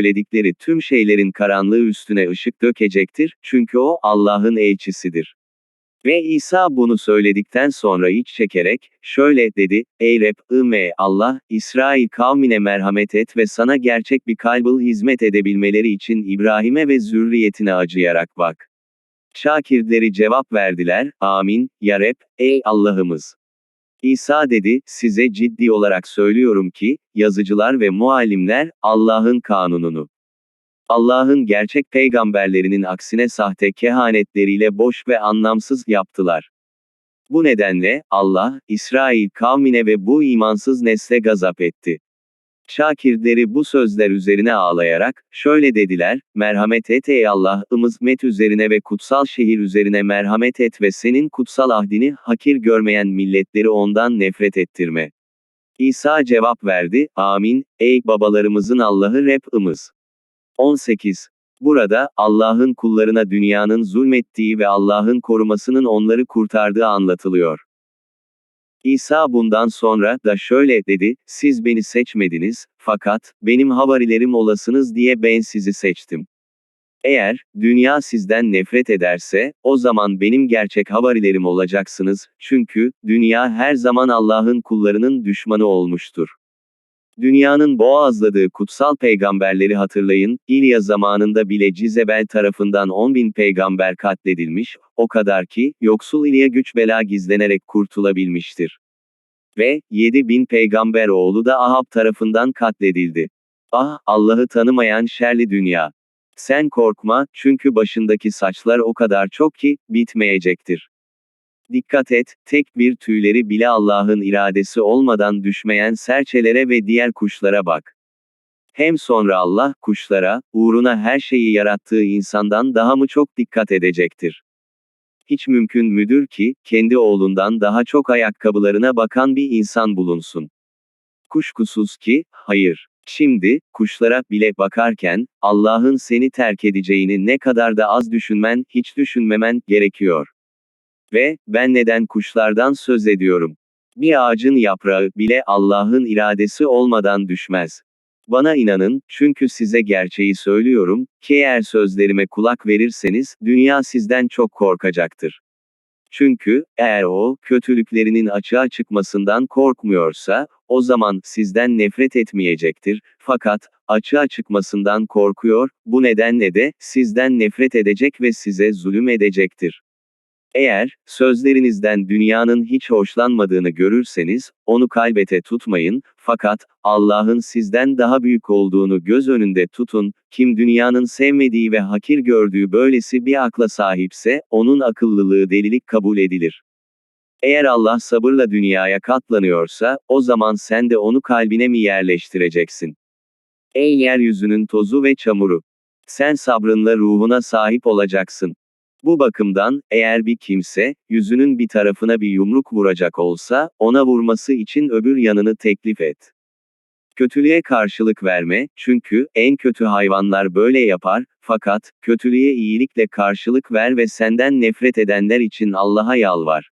söyledikleri tüm şeylerin karanlığı üstüne ışık dökecektir, çünkü o, Allah'ın elçisidir. Ve İsa bunu söyledikten sonra iç çekerek, şöyle dedi, Ey Rab, ıme Allah, İsrail kavmine merhamet et ve sana gerçek bir kalbıl hizmet edebilmeleri için İbrahim'e ve zürriyetine acıyarak bak. Şakirleri cevap verdiler, amin, ya Rab, ey Allah'ımız. İsa dedi, size ciddi olarak söylüyorum ki, yazıcılar ve muallimler, Allah'ın kanununu. Allah'ın gerçek peygamberlerinin aksine sahte kehanetleriyle boş ve anlamsız yaptılar. Bu nedenle, Allah, İsrail kavmine ve bu imansız nesle gazap etti. Şakirleri bu sözler üzerine ağlayarak, şöyle dediler, merhamet et ey Allah'ımız met üzerine ve kutsal şehir üzerine merhamet et ve senin kutsal ahdini hakir görmeyen milletleri ondan nefret ettirme. İsa cevap verdi, amin, ey babalarımızın Allah'ı Rab'ımız. 18. Burada, Allah'ın kullarına dünyanın zulmettiği ve Allah'ın korumasının onları kurtardığı anlatılıyor. İsa bundan sonra da şöyle dedi, siz beni seçmediniz, fakat, benim havarilerim olasınız diye ben sizi seçtim. Eğer, dünya sizden nefret ederse, o zaman benim gerçek havarilerim olacaksınız, çünkü, dünya her zaman Allah'ın kullarının düşmanı olmuştur. Dünyanın boğazladığı kutsal peygamberleri hatırlayın, İlya zamanında bile Cizebel tarafından 10 bin peygamber katledilmiş, o kadar ki, yoksul İlya güç bela gizlenerek kurtulabilmiştir. Ve, 7 bin peygamber oğlu da Ahab tarafından katledildi. Ah, Allah'ı tanımayan şerli dünya. Sen korkma, çünkü başındaki saçlar o kadar çok ki, bitmeyecektir. Dikkat et, tek bir tüyleri bile Allah'ın iradesi olmadan düşmeyen serçelere ve diğer kuşlara bak. Hem sonra Allah, kuşlara, uğruna her şeyi yarattığı insandan daha mı çok dikkat edecektir? Hiç mümkün müdür ki, kendi oğlundan daha çok ayakkabılarına bakan bir insan bulunsun? Kuşkusuz ki, hayır. Şimdi, kuşlara bile bakarken, Allah'ın seni terk edeceğini ne kadar da az düşünmen, hiç düşünmemen, gerekiyor. Ve, ben neden kuşlardan söz ediyorum? Bir ağacın yaprağı bile Allah'ın iradesi olmadan düşmez. Bana inanın, çünkü size gerçeği söylüyorum, ki eğer sözlerime kulak verirseniz, dünya sizden çok korkacaktır. Çünkü, eğer o, kötülüklerinin açığa çıkmasından korkmuyorsa, o zaman, sizden nefret etmeyecektir, fakat, açığa çıkmasından korkuyor, bu nedenle de, sizden nefret edecek ve size zulüm edecektir. Eğer, sözlerinizden dünyanın hiç hoşlanmadığını görürseniz, onu kalbete tutmayın, fakat, Allah'ın sizden daha büyük olduğunu göz önünde tutun, kim dünyanın sevmediği ve hakir gördüğü böylesi bir akla sahipse, onun akıllılığı delilik kabul edilir. Eğer Allah sabırla dünyaya katlanıyorsa, o zaman sen de onu kalbine mi yerleştireceksin? Ey yeryüzünün tozu ve çamuru! Sen sabrınla ruhuna sahip olacaksın. Bu bakımdan, eğer bir kimse, yüzünün bir tarafına bir yumruk vuracak olsa, ona vurması için öbür yanını teklif et. Kötülüğe karşılık verme, çünkü, en kötü hayvanlar böyle yapar, fakat, kötülüğe iyilikle karşılık ver ve senden nefret edenler için Allah'a yalvar.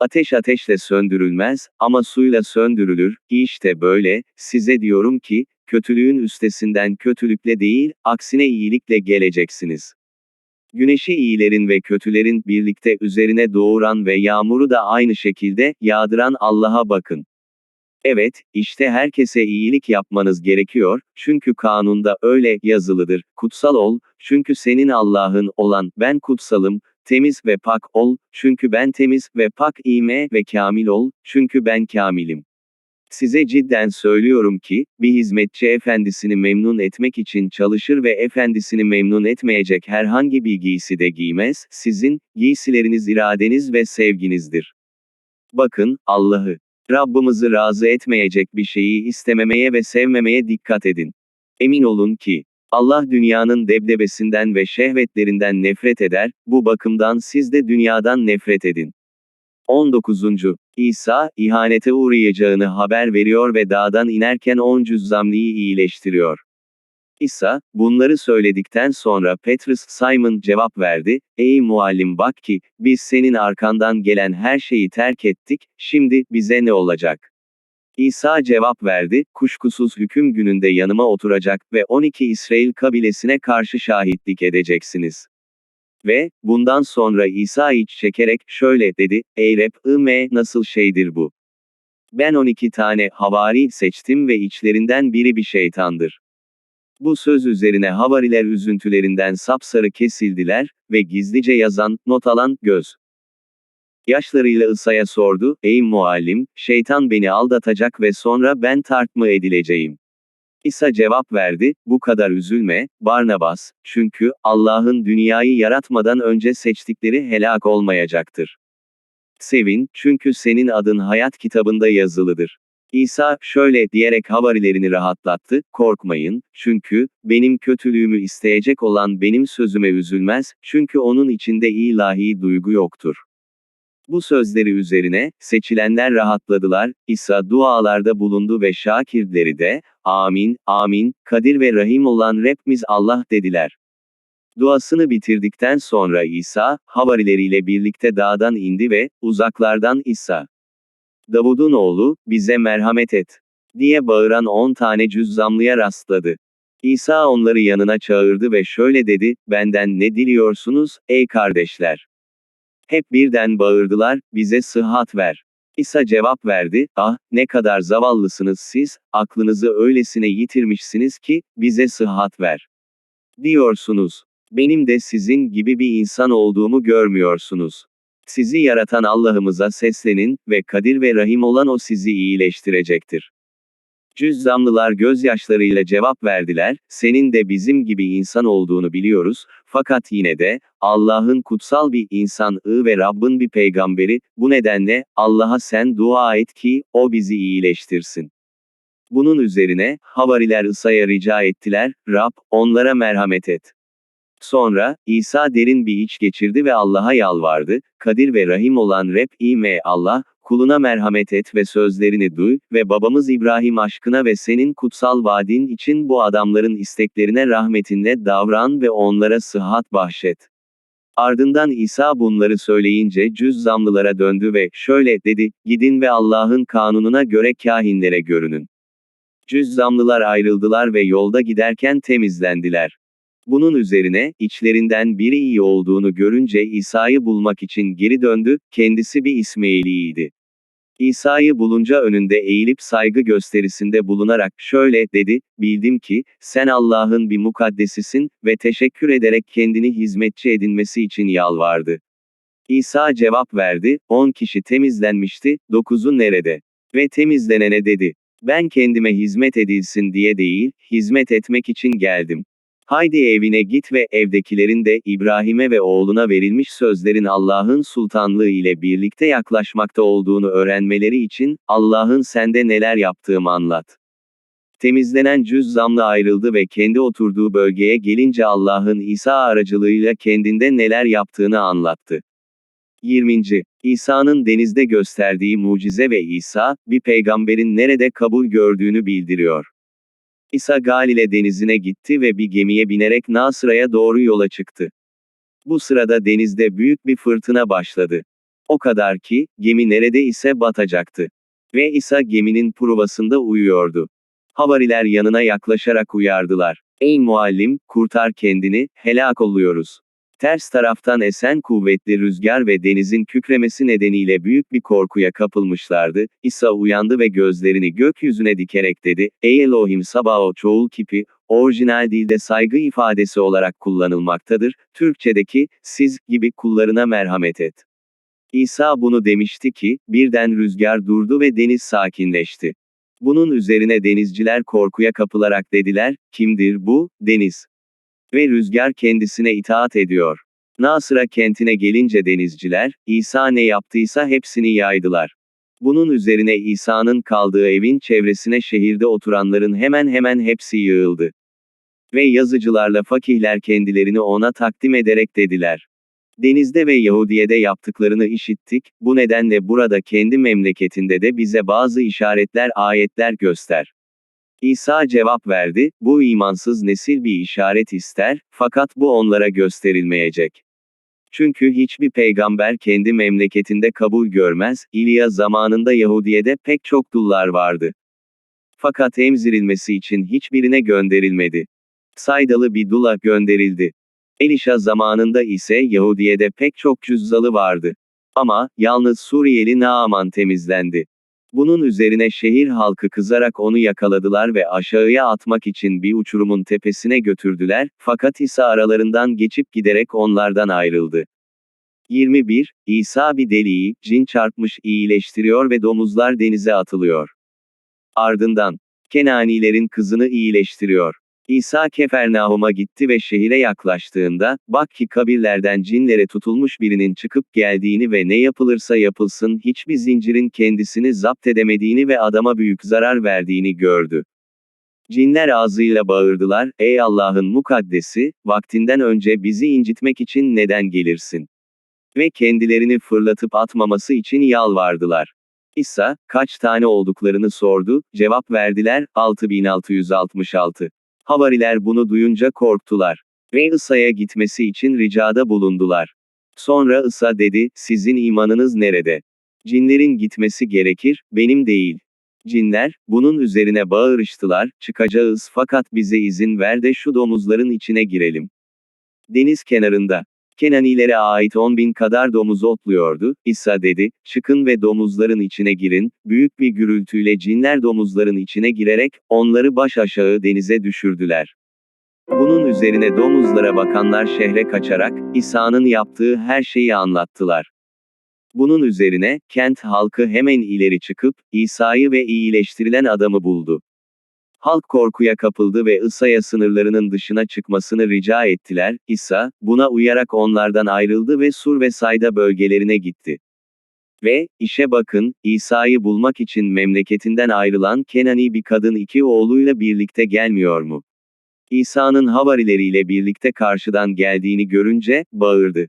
Ateş ateşle söndürülmez, ama suyla söndürülür, işte böyle, size diyorum ki, kötülüğün üstesinden kötülükle değil, aksine iyilikle geleceksiniz. Güneşi iyilerin ve kötülerin birlikte üzerine doğuran ve yağmuru da aynı şekilde yağdıran Allah'a bakın. Evet, işte herkese iyilik yapmanız gerekiyor, çünkü kanunda öyle yazılıdır. Kutsal ol, çünkü senin Allah'ın olan ben kutsalım, temiz ve pak ol, çünkü ben temiz ve pak ime ve kamil ol, çünkü ben kamilim. Size cidden söylüyorum ki, bir hizmetçi efendisini memnun etmek için çalışır ve efendisini memnun etmeyecek herhangi bir giysi de giymez, sizin, giysileriniz iradeniz ve sevginizdir. Bakın, Allah'ı, Rabbimizi razı etmeyecek bir şeyi istememeye ve sevmemeye dikkat edin. Emin olun ki, Allah dünyanın debdebesinden ve şehvetlerinden nefret eder, bu bakımdan siz de dünyadan nefret edin. 19. İsa, ihanete uğrayacağını haber veriyor ve dağdan inerken on cüzzamliyi iyileştiriyor. İsa, bunları söyledikten sonra Petrus, Simon cevap verdi, Ey muallim bak ki, biz senin arkandan gelen her şeyi terk ettik, şimdi, bize ne olacak? İsa cevap verdi, kuşkusuz hüküm gününde yanıma oturacak ve 12 İsrail kabilesine karşı şahitlik edeceksiniz. Ve, bundan sonra İsa iç çekerek, şöyle dedi, Ey Reb, ıme, nasıl şeydir bu? Ben 12 tane havari seçtim ve içlerinden biri bir şeytandır. Bu söz üzerine havariler üzüntülerinden sapsarı kesildiler ve gizlice yazan, not alan, göz. Yaşlarıyla Isa'ya sordu, ey muallim, şeytan beni aldatacak ve sonra ben tark mı edileceğim? İsa cevap verdi, bu kadar üzülme, Barnabas, çünkü, Allah'ın dünyayı yaratmadan önce seçtikleri helak olmayacaktır. Sevin, çünkü senin adın hayat kitabında yazılıdır. İsa, şöyle diyerek havarilerini rahatlattı, korkmayın, çünkü, benim kötülüğümü isteyecek olan benim sözüme üzülmez, çünkü onun içinde ilahi duygu yoktur. Bu sözleri üzerine, seçilenler rahatladılar, İsa dualarda bulundu ve şakirleri de, amin, amin, Kadir ve Rahim olan Rabbimiz Allah dediler. Duasını bitirdikten sonra İsa, havarileriyle birlikte dağdan indi ve, uzaklardan İsa. Davud'un oğlu, bize merhamet et. diye bağıran on tane cüzzamlıya rastladı. İsa onları yanına çağırdı ve şöyle dedi, benden ne diliyorsunuz, ey kardeşler? Hep birden bağırdılar, bize sıhhat ver. İsa cevap verdi, ah, ne kadar zavallısınız siz, aklınızı öylesine yitirmişsiniz ki, bize sıhhat ver. Diyorsunuz. Benim de sizin gibi bir insan olduğumu görmüyorsunuz. Sizi yaratan Allah'ımıza seslenin ve Kadir ve Rahim olan o sizi iyileştirecektir. Cüzzamlılar gözyaşlarıyla cevap verdiler, senin de bizim gibi insan olduğunu biliyoruz, fakat yine de, Allah'ın kutsal bir insan ı ve Rabbin bir peygamberi, bu nedenle, Allah'a sen dua et ki, o bizi iyileştirsin. Bunun üzerine, havariler Isa'ya rica ettiler, Rab, onlara merhamet et. Sonra, İsa derin bir iç geçirdi ve Allah'a yalvardı, Kadir ve Rahim olan Reb, İme Allah, kuluna merhamet et ve sözlerini duy, ve babamız İbrahim aşkına ve senin kutsal vaadin için bu adamların isteklerine rahmetinle davran ve onlara sıhhat bahşet. Ardından İsa bunları söyleyince cüzzamlılara döndü ve şöyle dedi, gidin ve Allah'ın kanununa göre kahinlere görünün. Cüzzamlılar ayrıldılar ve yolda giderken temizlendiler. Bunun üzerine, içlerinden biri iyi olduğunu görünce İsa'yı bulmak için geri döndü, kendisi bir İsmailiydi. İsa'yı bulunca önünde eğilip saygı gösterisinde bulunarak şöyle dedi, bildim ki, sen Allah'ın bir mukaddesisin ve teşekkür ederek kendini hizmetçi edinmesi için yalvardı. İsa cevap verdi, on kişi temizlenmişti, dokuzu nerede? Ve temizlenene dedi, ben kendime hizmet edilsin diye değil, hizmet etmek için geldim. Haydi evine git ve evdekilerin de İbrahim'e ve oğluna verilmiş sözlerin Allah'ın sultanlığı ile birlikte yaklaşmakta olduğunu öğrenmeleri için, Allah'ın sende neler yaptığımı anlat. Temizlenen cüzzamla ayrıldı ve kendi oturduğu bölgeye gelince Allah'ın İsa aracılığıyla kendinde neler yaptığını anlattı. 20. İsa'nın denizde gösterdiği mucize ve İsa, bir peygamberin nerede kabul gördüğünü bildiriyor. İsa Galile denizine gitti ve bir gemiye binerek Nasıra'ya doğru yola çıktı. Bu sırada denizde büyük bir fırtına başladı. O kadar ki, gemi nerede ise batacaktı. Ve İsa geminin pruvasında uyuyordu. Havariler yanına yaklaşarak uyardılar. Ey muallim, kurtar kendini, helak oluyoruz. Ters taraftan esen kuvvetli rüzgar ve denizin kükremesi nedeniyle büyük bir korkuya kapılmışlardı. İsa uyandı ve gözlerini gökyüzüne dikerek dedi, Ey Elohim Sabao çoğul kipi, orijinal dilde saygı ifadesi olarak kullanılmaktadır, Türkçedeki, siz, gibi kullarına merhamet et. İsa bunu demişti ki, birden rüzgar durdu ve deniz sakinleşti. Bunun üzerine denizciler korkuya kapılarak dediler, kimdir bu, deniz? Ve rüzgar kendisine itaat ediyor. Nasıra kentine gelince denizciler, İsa ne yaptıysa hepsini yaydılar. Bunun üzerine İsa'nın kaldığı evin çevresine şehirde oturanların hemen hemen hepsi yığıldı. Ve yazıcılarla fakihler kendilerini ona takdim ederek dediler. Denizde ve Yahudiye'de yaptıklarını işittik, bu nedenle burada kendi memleketinde de bize bazı işaretler ayetler göster. İsa cevap verdi, bu imansız nesil bir işaret ister, fakat bu onlara gösterilmeyecek. Çünkü hiçbir peygamber kendi memleketinde kabul görmez, İlya zamanında Yahudiye'de pek çok dullar vardı. Fakat emzirilmesi için hiçbirine gönderilmedi. Saydalı bir dula gönderildi. Elişa zamanında ise Yahudiye'de pek çok cüzzalı vardı. Ama, yalnız Suriyeli Naaman temizlendi. Bunun üzerine şehir halkı kızarak onu yakaladılar ve aşağıya atmak için bir uçurumun tepesine götürdüler, fakat İsa aralarından geçip giderek onlardan ayrıldı. 21. İsa bir deliği, cin çarpmış iyileştiriyor ve domuzlar denize atılıyor. Ardından, Kenanilerin kızını iyileştiriyor. İsa Kefernaum'a gitti ve şehire yaklaştığında, bak ki kabirlerden cinlere tutulmuş birinin çıkıp geldiğini ve ne yapılırsa yapılsın hiçbir zincirin kendisini zapt edemediğini ve adama büyük zarar verdiğini gördü. Cinler ağzıyla bağırdılar, ey Allah'ın mukaddesi, vaktinden önce bizi incitmek için neden gelirsin? Ve kendilerini fırlatıp atmaması için yalvardılar. İsa, kaç tane olduklarını sordu, cevap verdiler, 6666. Havariler bunu duyunca korktular. Ve İsa'ya gitmesi için ricada bulundular. Sonra İsa dedi, sizin imanınız nerede? Cinlerin gitmesi gerekir, benim değil. Cinler, bunun üzerine bağırıştılar, çıkacağız fakat bize izin ver de şu domuzların içine girelim. Deniz kenarında. Kenanilere ait on bin kadar domuz otluyordu, İsa dedi, çıkın ve domuzların içine girin, büyük bir gürültüyle cinler domuzların içine girerek, onları baş aşağı denize düşürdüler. Bunun üzerine domuzlara bakanlar şehre kaçarak, İsa'nın yaptığı her şeyi anlattılar. Bunun üzerine, kent halkı hemen ileri çıkıp, İsa'yı ve iyileştirilen adamı buldu. Halk korkuya kapıldı ve İsa'ya sınırlarının dışına çıkmasını rica ettiler, İsa, buna uyarak onlardan ayrıldı ve Sur ve Sayda bölgelerine gitti. Ve, işe bakın, İsa'yı bulmak için memleketinden ayrılan Kenani bir kadın iki oğluyla birlikte gelmiyor mu? İsa'nın havarileriyle birlikte karşıdan geldiğini görünce, bağırdı.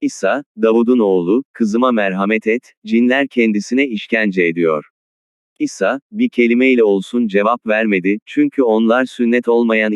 İsa, Davud'un oğlu, kızıma merhamet et, cinler kendisine işkence ediyor. İsa, bir kelimeyle olsun cevap vermedi, çünkü onlar sünnet olmayan